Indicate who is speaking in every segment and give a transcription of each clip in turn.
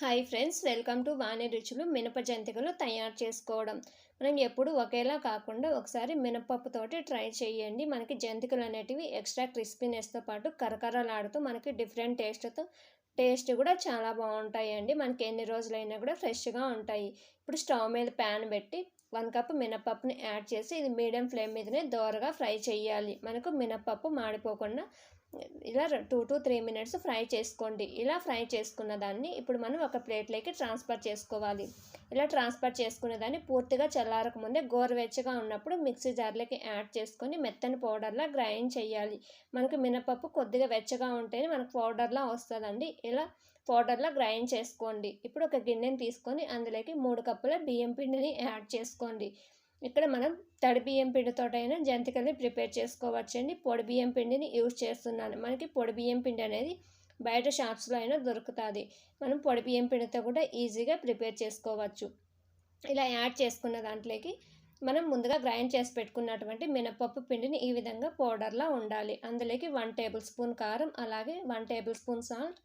Speaker 1: Hi friends welcome to Vani రుచులు మినప జంతికలు తయారు చేసుకోవడం. మనం ఎప్పుడు ఒకేలా కాకుండా ఒకసారి మినపప్పుతోటి ట్రై చేయండి. మనకి జంతికలు అనేటివి ఎక్స్ట్రా క్రిస్పీనెస్తో పాటు కరకరలాడుతూ మనకి డిఫరెంట్ టేస్ట్తో టేస్ట్ కూడా చాలా బాగుంటాయండి. మనకి ఎన్ని రోజులైనా కూడా ఫ్రెష్గా ఉంటాయి. ఇప్పుడు స్టవ్ మీద ప్యాన్ పెట్టి వన్ కప్ మినపప్పుని యాడ్ చేసి ఇది మీడియం ఫ్లేమ్ మీదనే దోరగా ఫ్రై చేయాలి. మనకు మినపప్పు మాడిపోకుండా ఇలా two to three minutes fry చేసుకోండి. ఇలా ఫ్రై చేసుకున్న దాన్ని ఇప్పుడు మనం ఒక ప్లేట్లోకి ట్రాన్స్ఫర్ చేసుకోవాలి. ఇలా ట్రాన్స్ఫర్ చేసుకున్న దాన్ని పూర్తిగా చల్లారక ముందే గోరువెచ్చగా ఉన్నప్పుడు మిక్సీ జార్లోకి యాడ్ చేసుకొని మెత్తని పౌడర్లా గ్రైండ్ చేయాలి. మనకు మినపప్పు కొద్దిగా వెచ్చగా ఉంటేనే మనకు పౌడర్లా వస్తుందండి. ఇలా పౌడర్లా గ్రైండ్ చేసుకోండి. ఇప్పుడు ఒక గిన్నెని తీసుకొని అందులోకి మూడు కప్పుల బియ్యం పిండిని యాడ్ చేసుకోండి. ఇక్కడ మనం తడి బియ్యం పిండితోటైనా జంతికల్ని ప్రిపేర్ చేసుకోవచ్చండి. పొడి బియ్యం పిండిని యూజ్ చేస్తున్నాను. మనకి పొడి బియ్యం పిండి అనేది బయట షాప్స్లో అయినా దొరుకుతుంది. మనం పొడి బియ్యం పిండితో కూడా ఈజీగా ప్రిపేర్ చేసుకోవచ్చు. ఇలా యాడ్ చేసుకున్న దాంట్లోకి మనం ముందుగా గ్రైండ్ చేసి పెట్టుకున్నటువంటి మినపప్పు పిండిని ఈ విధంగా పౌడర్లా ఉండాలి. అందులోకి వన్ టేబుల్ స్పూన్ కారం అలాగే వన్ టేబుల్ స్పూన్ సాల్ట్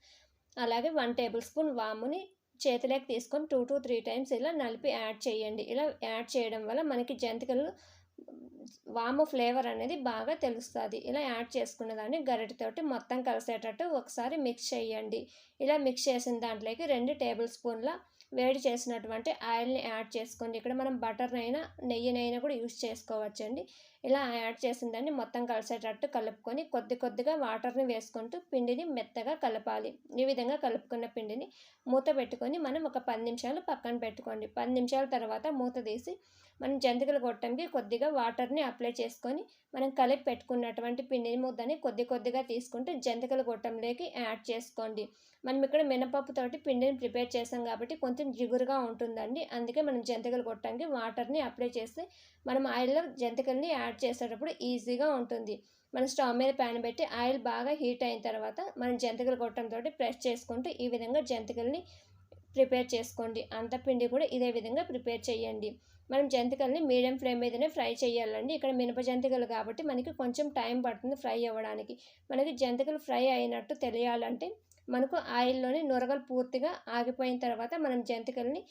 Speaker 1: అలాగే వన్ టేబుల్ స్పూన్ వాముని చేతిలోకి తీసుకొని టూ టు త్రీ టైమ్స్ ఇలా నలిపి యాడ్ చేయండి. ఇలా యాడ్ చేయడం వల్ల మనకి జంతికలు వాము ఫ్లేవర్ అనేది బాగా తెలుస్తుంది. ఇలా యాడ్ చేసుకున్న దాన్ని గరిటతోటి మొత్తం కలిసేటట్టు ఒకసారి మిక్స్ చేయండి. ఇలా మిక్స్ చేసిన దాంట్లోకి రెండు టేబుల్ స్పూన్ల వేడి చేసినటువంటి ఆయిల్ని యాడ్ చేసుకోండి. ఇక్కడ మనం బటర్నైనా నెయ్యినైనా కూడా యూస్ చేసుకోవచ్చండి. ఇలా యాడ్ చేసిన దాన్ని మొత్తం కలిసేటట్టు కలుపుకొని కొద్ది కొద్దిగా వాటర్ని వేసుకుంటూ పిండిని మెత్తగా కలపాలి. ఈ విధంగా కలుపుకున్న పిండిని మూత పెట్టుకొని మనం ఒక పది నిమిషాలు పక్కన పెట్టుకోండి. పది నిమిషాల తర్వాత మూత తీసి మనం జంతికలు కొట్టడానికి కొద్దిగా వాటర్ని అప్లై చేసుకొని మనం కలిపి పెట్టుకున్నటువంటి పిండి ముద్దని కొద్ది కొద్దిగా తీసుకుంటూ జంతికల గొట్టంలోకి యాడ్ చేసుకోండి. మనం ఇక్కడ మినపప్పుతోటి పిండిని ప్రిపేర్ చేసాం కాబట్టి కొంచెం కొంచెం జిగురుగా ఉంటుందండి. అందుకే మనం జంతికలు కొట్టడానికి వాటర్ని అప్లై చేసి మనం ఆయిల్లో జంతికల్ని యాడ్ చేసేటప్పుడు ఈజీగా ఉంటుంది. మనం స్టవ్ మీద ప్యాన్ పెట్టి ఆయిల్ బాగా హీట్ అయిన తర్వాత మనం జంతికలు కొట్టడంతో ప్రెస్ చేసుకుంటూ ఈ విధంగా జంతికల్ని ప్రిపేర్ చేసుకోండి. అంత పిండి కూడా ఇదే విధంగా ప్రిపేర్ చేయండి. మనం జంతికల్ని మీడియం ఫ్లేమ్ మీదనే ఫ్రై చేయాలండి. ఇక్కడ మినప జంతికలు కాబట్టి మనకి కొంచెం టైం పడుతుంది ఫ్రై అవ్వడానికి. మనకి జంతికలు ఫ్రై అయినట్టు తెలియాలంటే మనకు ఆయిల్లోని నురగలు పూర్తిగా ఆగిపోయిన తర్వాత మనం జంతికల్ని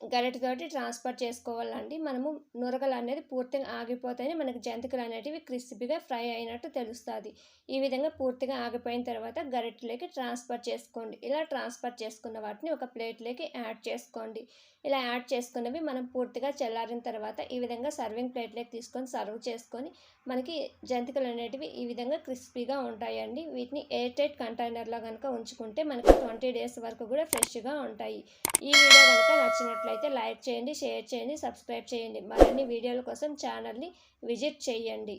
Speaker 1: గరిటతోటి ట్రాన్స్ఫర్ చేసుకోవాలండి. మనము నురగలు అనేది పూర్తిగా ఆగిపోతేనే మనకి జంతికలు అనేటివి క్రిస్పీగా ఫ్రై అయినట్టు తెలుస్తుంది. ఈ విధంగా పూర్తిగా ఆగిపోయిన తర్వాత గరిటలోకి ట్రాన్స్ఫర్ చేసుకోండి. ఇలా ట్రాన్స్ఫర్ చేసుకున్న వాటిని ఒక ప్లేట్లోకి యాడ్ చేసుకోండి. ఇలా యాడ్ చేసుకున్నవి మనం పూర్తిగా చల్లారిన తర్వాత ఈ విధంగా సర్వింగ్ ప్లేట్లోకి తీసుకొని సర్వ్ చేసుకొని మనకి జంతికలు అనేటివి ఈ విధంగా క్రిస్పీగా ఉంటాయండి. వీటిని ఎయిర్ టైట్ కంటైనర్లో కనుక ఉంచుకుంటే మనకి ట్వంటీ డేస్ వరకు కూడా ఫ్రెష్గా ఉంటాయి. ఈ వీడియో కనుక నచ్చినట్లు నచ్చినట్లయితే లైక్ చేయండి షేర్ చేయండి సబ్స్క్రైబ్ చేయండి. మరిన్ని వీడియోల కోసం ఛానల్ని విజిట్ చేయండి.